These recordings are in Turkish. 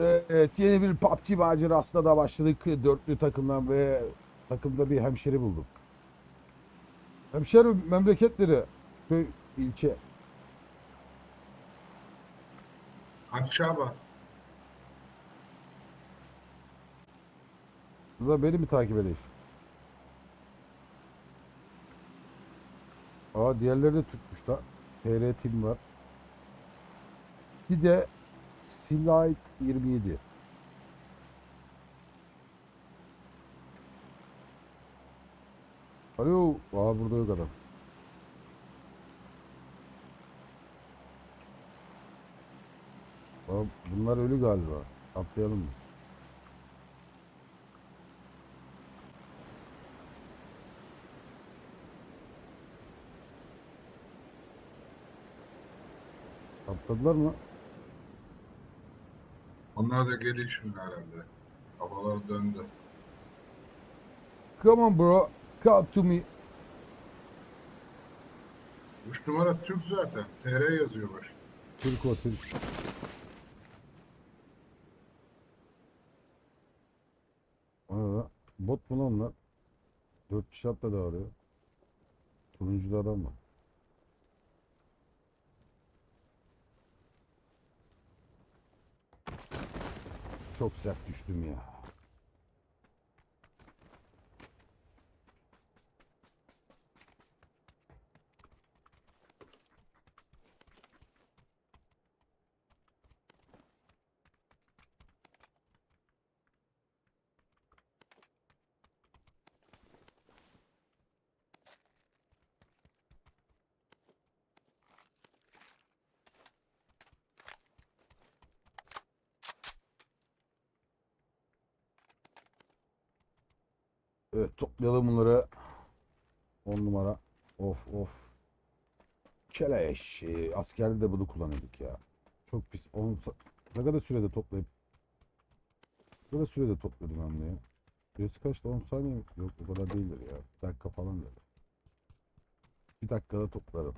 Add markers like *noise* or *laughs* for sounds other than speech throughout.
Evet yeni bir PUBG macerasına da başladık. Dörtlü takımdan ve takımda bir hemşeri bulduk. Hemşeri memleketleri köy ilçe. Akçabat. Bu da beni mi takip edeyim? Aa diğerleri de Türkmüş da. TR Team var. Bir de Slide 27. Alo. Aa burada yok adam. Aa, bunlar ölü galiba. Atlayalım biz. Atladılar mı? Onlar da geliyor şimdi herhalde. Havalar döndü. Come on bro. Come to me. 3 numara Türk zaten. TR yazıyor baş. Türk o Türk. Aa, bot mu lan onlar? Dört kişi atladı oraya. Turuncuda adam var. Çok sert düştüm ya. Evet toplayalım bunları. 10 numara. Of of. Keleş. Askerde de bunu kullanıyorduk ya. Çok pis. 10 sa- ne kadar sürede toplayıp ne kadar sürede topluyordum ben bunu ya. Süresi kaçtı? 10 saniye mi? Yok o kadar değildir ya. Bir dakika falan dedi. Bir dakikada toplarım.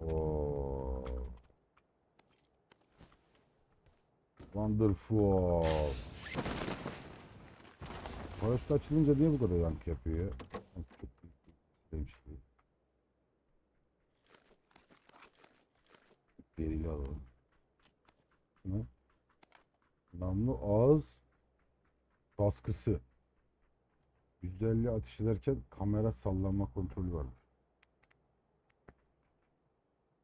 Oo. Wonderful. Paraşüt açılınca niye bu kadar yankı yapıyor ya? Berili alalım. Ne? Namlu ağız baskısı. %50 atış ederken kamera sallanma kontrolü varmış.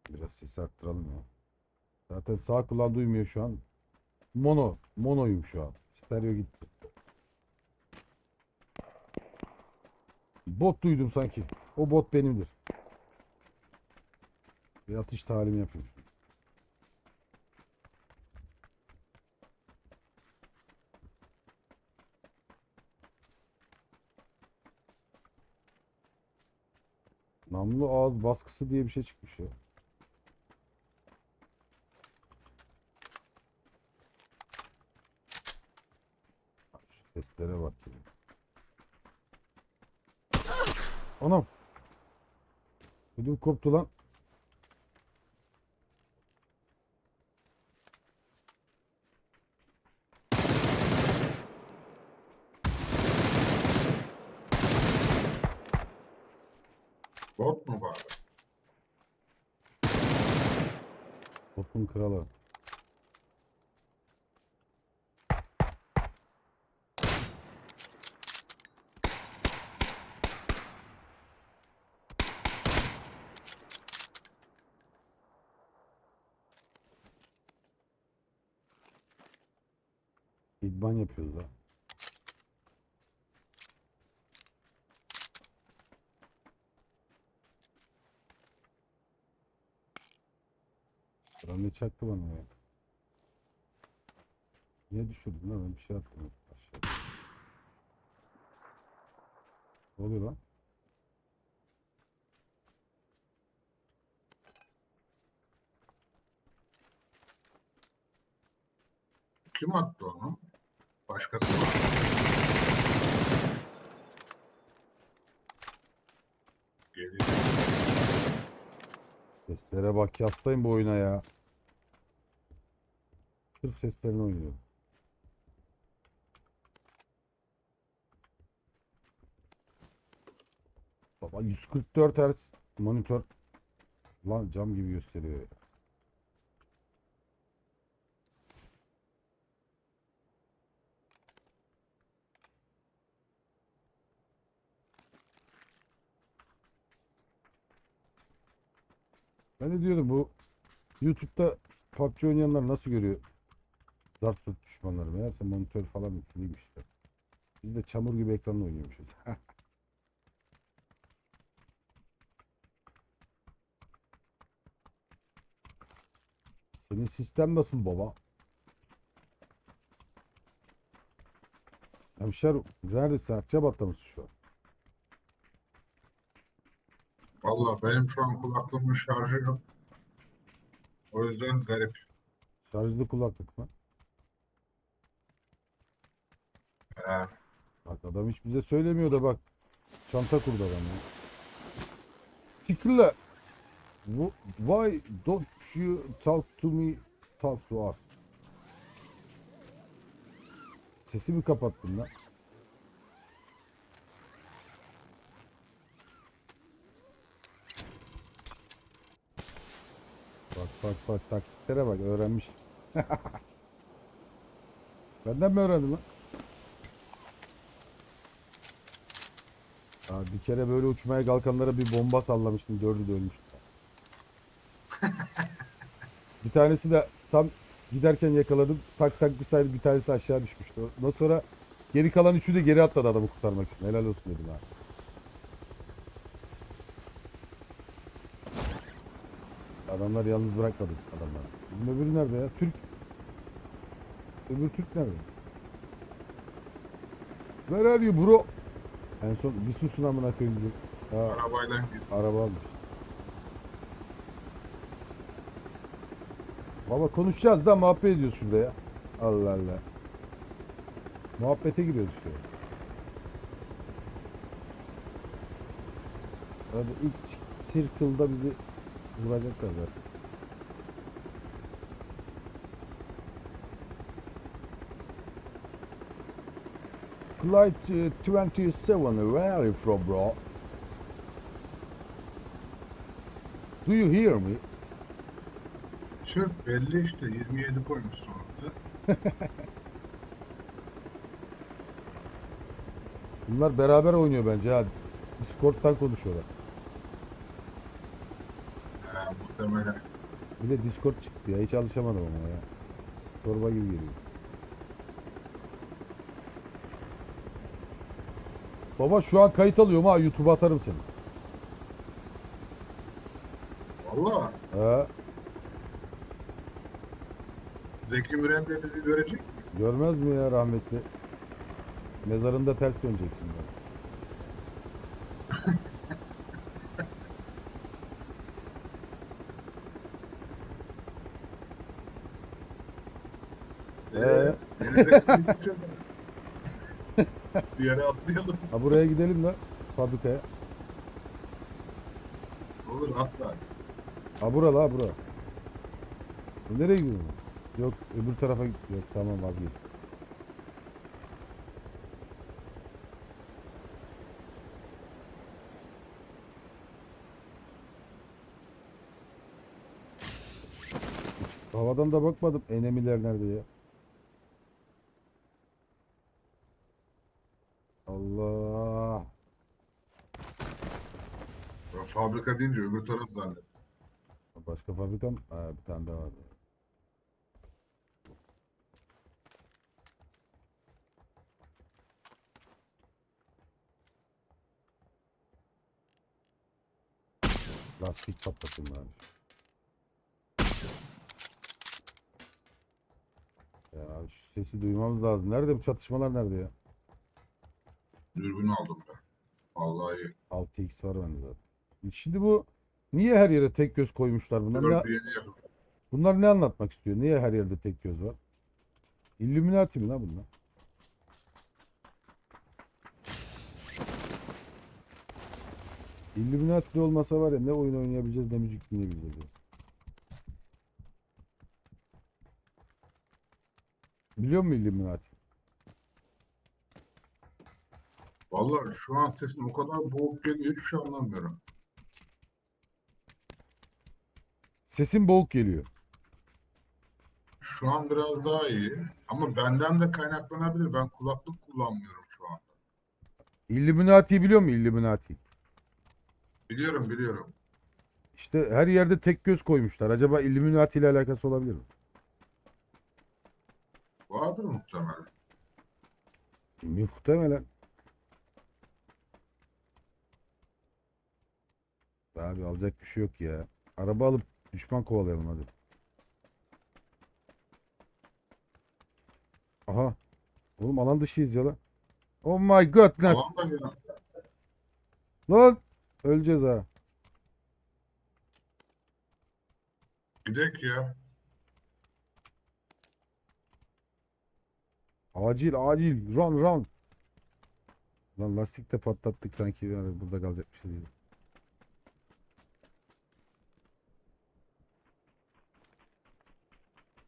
Biraz sesi arttıralım ya. Zaten sağ kulağım duymuyor şu an. Mono. Monoyum şu an. Stereo gitti. Bot duydum sanki. O bot benimdir. Bir atış talimi şimdi. Namlu ağız baskısı diye bir şey çıkmış ya. Şu testlere bak ya. Anam. Ödüm koptu lan. Bot mu bari? Topun kralı. İdman yapıyoruz da. Adam ne çaktı bana ya. Niye düşürdün lan ben bir şey attım aşağı. Ne oluyor lan? Kim attı onu? başkası var. Geliyor. Seslere bak yastayım bu oyuna ya. Sırf seslerini oynuyor. Baba 144 Hz monitör. Lan cam gibi gösteriyor ya. Ben de diyordum bu YouTube'da PUBG oynayanlar nasıl görüyor? Zart surt düşmanları. Meğerse monitör falan işte. Biz de çamur gibi ekranla oynuyormuşuz. *laughs* Senin sistem nasıl baba? Hemşer neredesin? Akçabat'ta mısın şu an? Valla benim şu an kulaklığımın şarjı yok. O yüzden garip. Şarjlı kulaklık mı? Ee, Bak adam hiç bize söylemiyor da bak. Çanta kurdu adam ya. Wh- Why don't you talk to me, talk to us? Sesimi kapattın lan. Bak bak taktiklere bak öğrenmiş. *laughs* Benden mi öğrendin lan? Aa, bir kere böyle uçmaya kalkanlara bir bomba sallamıştım. Dördü de ölmüştü. *laughs* bir tanesi de tam giderken yakaladım. Tak tak bir saydı bir tanesi aşağı düşmüştü. Ondan sonra geri kalan üçü de geri atladı adamı kurtarmak için. Helal olsun dedim ha. Adamlar yalnız bırakmadı adamlar. Bizim öbürü nerede ya? Türk. Öbür Türk nerede? Where are you bro? En son bir susun amına koyayım arabayla araba almış. Baba konuşacağız da muhabbet ediyoruz şurada ya. Allah Allah. Muhabbete giriyoruz işte. Hadi ilk circle'da bizi vuracaklar zaten. Flight uh, 27, where are you from bro? Do you hear me? Türk belli işte 27 koymuş sonunda. *laughs* Bunlar beraber oynuyor bence ha. Discord'dan konuşuyorlar. Muhtemelen. Bir de Discord çıktı ya. Hiç alışamadım ama ya. Torba gibi geliyor. Baba şu an kayıt alıyorum ha. YouTube'a atarım seni. Valla Ha, Zeki Müren de bizi görecek mi? görmez mi ya rahmetli? Mezarında ters dönecek şimdi. Ee? Denize gideceğiz ama. Bir yere atlayalım. Ha buraya gidelim de fabrikaya. Olur atla hadi. Ha bura la bura. E, Nereye gidiyorsun? Yok öbür tarafa git. Yok tamam vazgeç. Havadan da bakmadım. Enemiler nerede ya? Fabrika deyince öbür taraf zannettim. Başka fabrika mı? Ha, bir tane daha var. Lastik patlatın abi. Ya şu sesi duymamız lazım. Nerede bu çatışmalar nerede ya? Dürbün aldım ben. Vallahi iyi. 6x var bende zaten. Şimdi bu niye her yere tek göz koymuşlar bunlar? Ne, bunlar ne anlatmak istiyor? Niye her yerde tek göz var? Illuminati mi lan bunlar? Illuminati olmasa var ya ne oyun oynayabileceğiz ne müzik dinleyebileceğiz. Biliyor musun Illuminati? Vallahi şu an sesin o kadar boğuk geliyor hiçbir şey anlamıyorum. Sesin boğuk geliyor. Şu an biraz daha iyi. Ama benden de kaynaklanabilir. Ben kulaklık kullanmıyorum şu anda. Illuminati'yi biliyor musun Illuminati? Biliyorum biliyorum. İşte her yerde tek göz koymuşlar. Acaba Illuminati ile alakası olabilir mi? Vardır muhtemelen. Muhtemelen. Abi alacak bir şey yok ya. Araba alıp düşman kovalayalım hadi. Aha. Oğlum alan dışıyız ya lan. Oh my ya. Lan. Öleceğiz ha. Gidek ya. Acil acil. Run run. Lan lastik de patlattık sanki yani burada kalacak bir şey değil.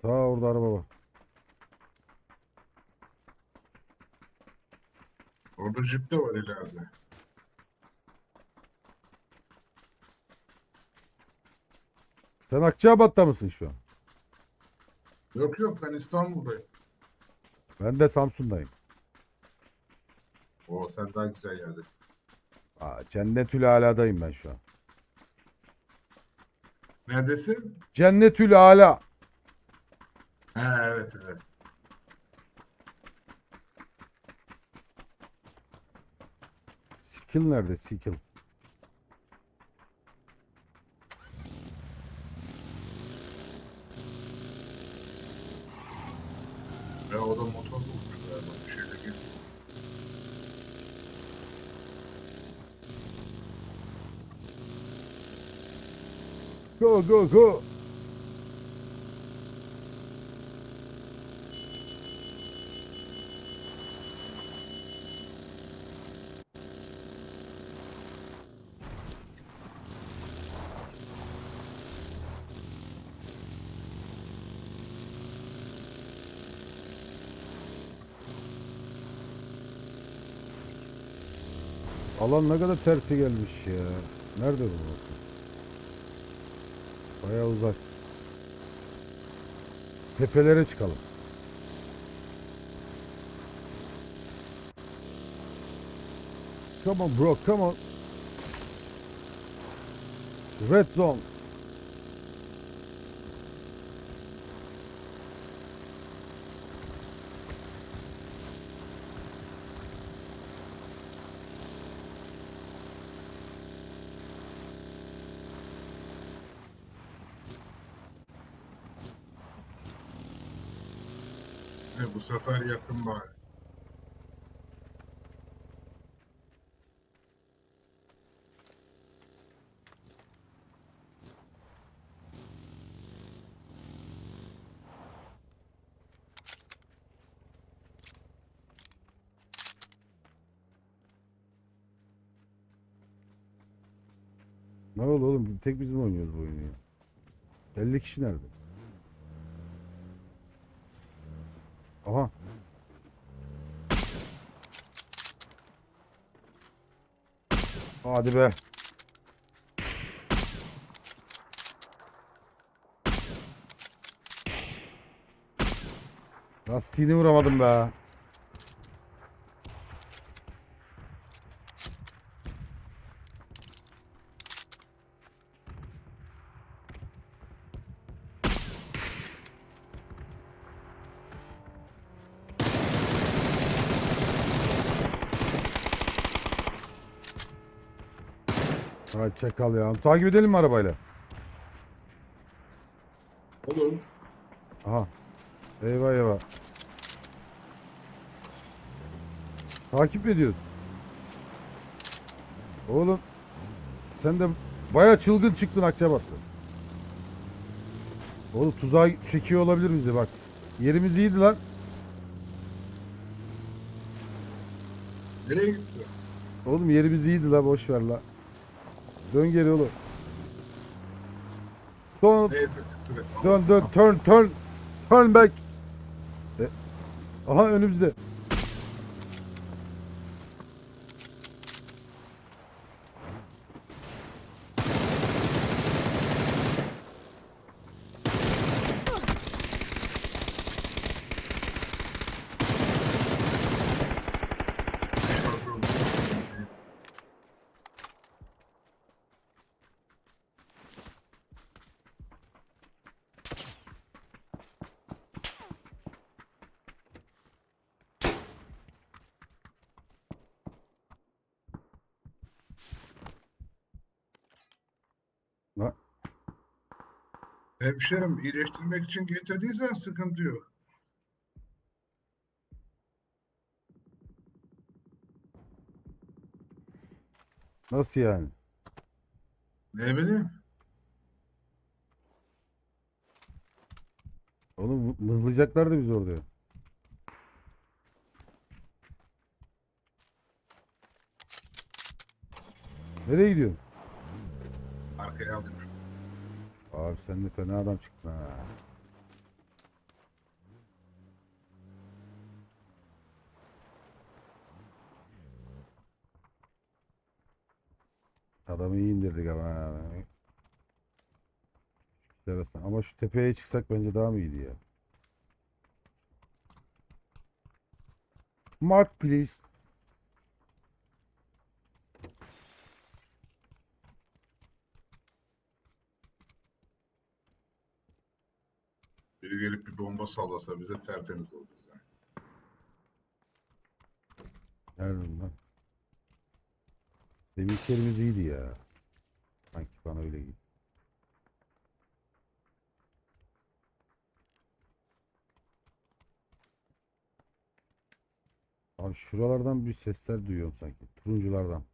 Ta orada araba var. Orada jip de var ileride. Sen Akçabat'ta mısın şu an? Yok yok ben İstanbul'dayım. Ben de Samsun'dayım. Oo sen daha güzel yerdesin. Aa, Cennetül Ala'dayım ben şu an. Neredesin? Cennetül Ala. He evet evet. Skill nerede? Skill. Ya o da motor bulmuş galiba bir şeyle geliyor. Go go go. Alan ne kadar tersi gelmiş ya. Nerede bu? Bayağı uzak. Tepelere çıkalım. Come on bro, come on. Red zone. Sefer yakın bari. Ne oldu oğlum? Tek biz mi oynuyoruz bu oyunu ya? 50 kişi nerede? Aha. Hadi be. Lastiğini vuramadım be. Hay çakal ya. Takip edelim mi arabayla? Olur. Aha. Eyvah eyvah. Takip ediyoruz. Oğlum sen de baya çılgın çıktın Akçabat'ta. Oğlum tuzağa çekiyor olabilir bizi bak. Yerimiz iyiydi lan. Nereye gitti? Oğlum yerimiz iyiydi la boş ver la. Dön geri oğlum. Dön Neyse siktir et. dön dön turn turn turn back. E, Aha önümüzde. Hemşerim iyileştirmek için getirdiysen sıkıntı yok. nasıl yani? Ne bileyim. Oğlum mıhlayacaklardı biz orada. Nereye gidiyorsun? Arkaya alayım. Abi sen de fena adam çıktın ha. Adamı iyi indirdik ama. arasında. Ama şu tepeye çıksak bence daha mı iyiydi ya? Mark please. Biri gelip bir bomba sallasa bize tertemiz olur bize. Nerede lan? Deminkilerimiz iyiydi ya. Sanki bana öyle gibi. Abi şuralardan bir sesler duyuyorum sanki. Turunculardan.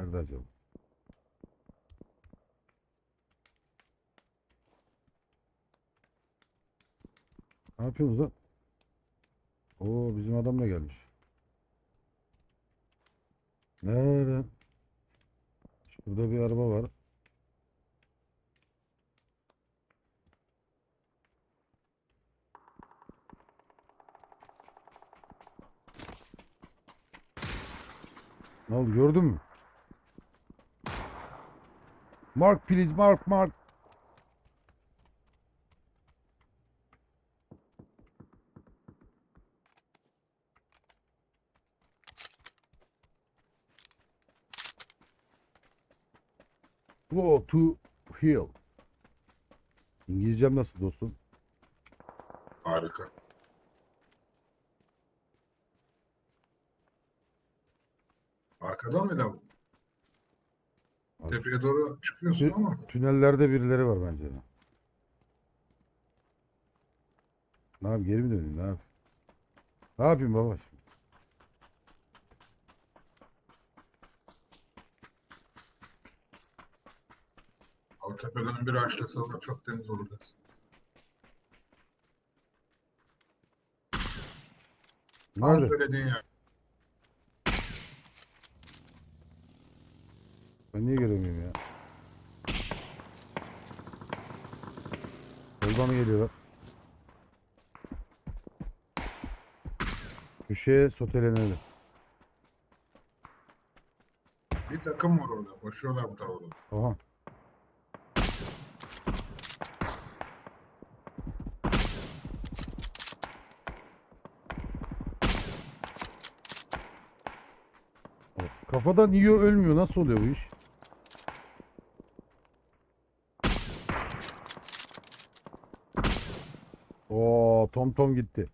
Nerede acaba? Ne yapıyorsunuz lan? Oo bizim adam da gelmiş. Nerede? Şurada bir araba var. Ne oldu gördün mü? Mark please mark mark. Go to hill. İngilizcem nasıl dostum? Harika. Arkadan mı lan? Abi. Tepeye doğru çıkıyorsun Tü- ama Tünellerde birileri var bence. Ne yapayım geri mi döneyim ne yapayım? Ne yapayım baba şimdi? o tepeden bir açlasalar çok temiz olur dersin. Nerede? söylediğin yer. Ben niye göremiyorum ya? Soldan mı geliyorlar? Köşeye sotelenelim. Bir takım var orada. Koşuyorlar bu tarafa. Aha. Of, kafadan yiyor ölmüyor. Nasıl oluyor bu iş? Oo, Tom Tom gitti.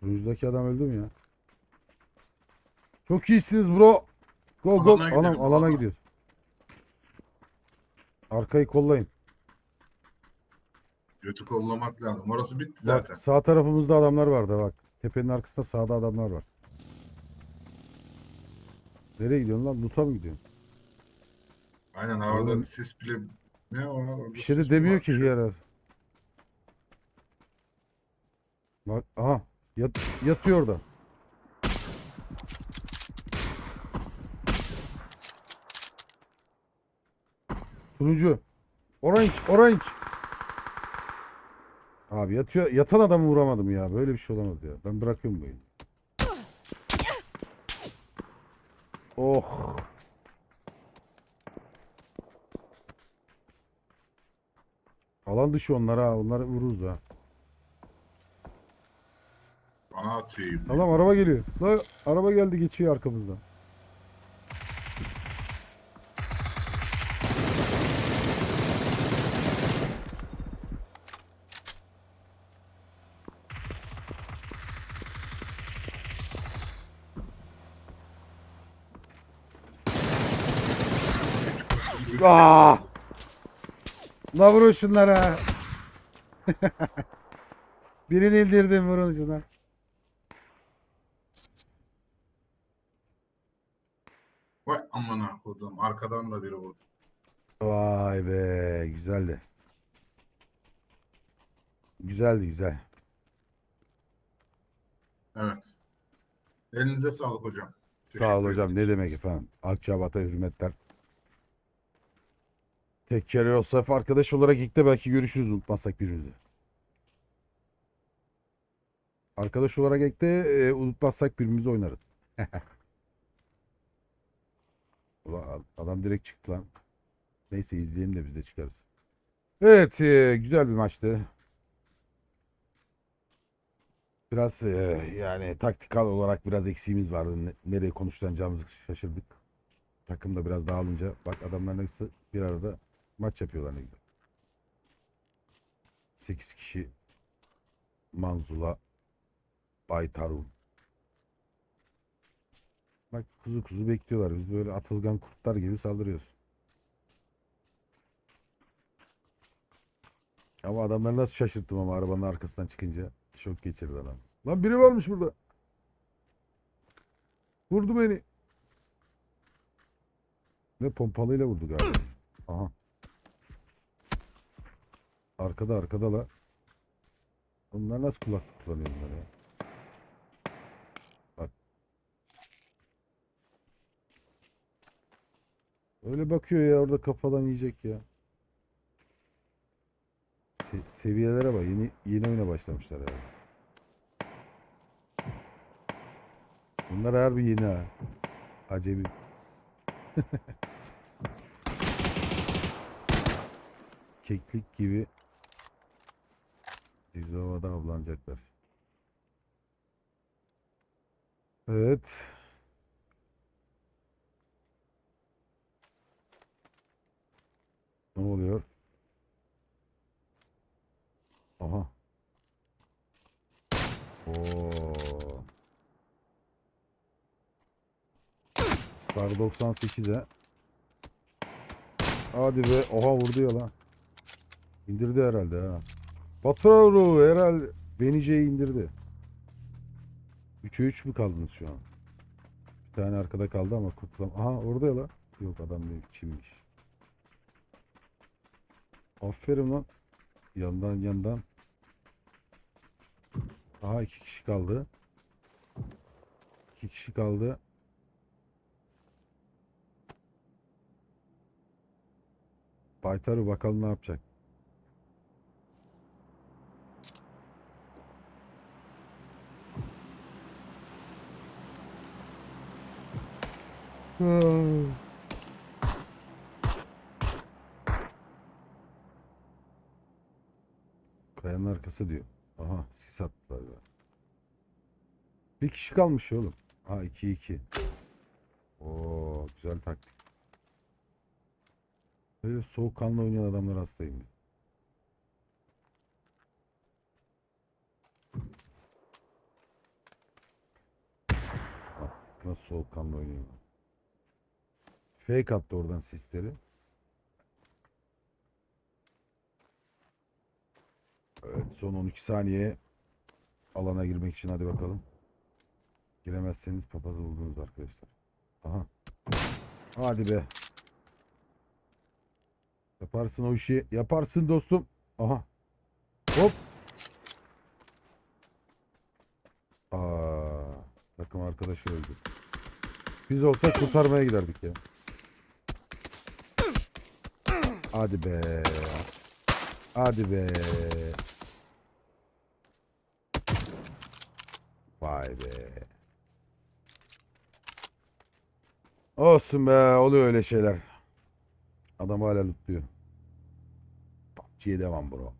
Turuncudaki adam öldü mü ya? Çok iyisiniz bro. Go go. Alana Anam alana alana. gidiyor. Arkayı kollayın. Götü kollamak lazım. Orası bitti zaten. Bak sağ tarafımızda adamlar vardı bak. Tepenin arkasında sağda adamlar var. Nereye gidiyorsun lan? Loot'a mı gidiyorsun? Aynen Oğlum. orada sis bile Ne o? Orada Bir şey de sis mi demiyor ki Bir şey- Hiyar. Bak aha yat, yatıyor orada. Turuncu. Orange, orange. Abi yatıyor. Yatan adamı vuramadım ya. Böyle bir şey olamaz ya. Ben bırakıyorum bu oyunu. Oh. Alan dışı onlar ha. Onları vururuz ha. Bana atıyor. Tamam araba geliyor. La, araba geldi geçiyor arkamızdan. Aa! La vurun şunlara. *laughs* Birini indirdim vurun şuna. Vay amına kodum. Arkadan da biri vurdu. Vay be güzeldi. Güzeldi güzel. Evet. Elinize sağlık hocam. Sağ ol hocam. Ne demek efendim. Akçabat'a hürmetler. Tekker Yosef arkadaş olarak ilk de belki görüşürüz unutmazsak birbirimizi. Arkadaş olarak ilk de e, unutmazsak birbirimizi oynarız. *laughs* Ulan adam direkt çıktı lan. Neyse izleyelim de biz de çıkarız. Evet e, güzel bir maçtı. Biraz e, yani taktikal olarak biraz eksiğimiz vardı. Ne- nereye konuşlanacağımızı şaşırdık. Takım da biraz dağılınca bak adamlar nasıl bir arada maç yapıyorlar ne güzel. 8 kişi Manzula Baytarun. Bak kuzu kuzu bekliyorlar. Biz böyle atılgan kurtlar gibi saldırıyoruz. Ama adamları nasıl şaşırttım ama arabanın arkasından çıkınca. Şok geçirdi adam. Lan biri varmış burada. Vurdu beni. Ne pompalıyla vurdu galiba. Aha. Arkada arkada la. Bunlar nasıl kulaklık kullanıyor bunlar ya? Bak. Öyle bakıyor ya orada kafadan yiyecek ya. Se- seviyelere bak. Yeni yeni oyuna başlamışlar ya. Bunlar harbi yeni ha. Acemi. *laughs* Keklik gibi dizi havada avlanacaklar. Evet. Ne oluyor? Aha. Oo. Kar 98'e. Hadi be. Oha vurdu ya lan. İndirdi herhalde ha. Patronu herhalde Benice'yi indirdi. 3'e 3 mü kaldınız şu an? Bir tane arkada kaldı ama kutlam. Aha orada ya lan. Yok adam değil. Çimmiş. Aferin lan. Yandan yandan. Aha iki kişi kaldı. İki kişi kaldı. Baytarı bakalım ne yapacak. Kayanın arkası diyor. Aha sis attılar ya. Bir kişi kalmış oğlum. Ha 2 2. Oo güzel taktik. Böyle soğukkanlı oynayan adamlar hastayım. ben. Nasıl soğukkanlı oynuyor. Fake attı oradan sisleri. Evet son 12 saniye alana girmek için hadi bakalım. Giremezseniz papazı buldunuz arkadaşlar. Aha. Hadi be. Yaparsın o işi. Yaparsın dostum. Aha. Hop. Aa, takım arkadaşı öldü. Biz olsak kurtarmaya giderdik ya. Hadi be. Hadi be. Vay be. Olsun be. Oluyor öyle şeyler. Adam hala lootluyor. PUBG'ye devam bro.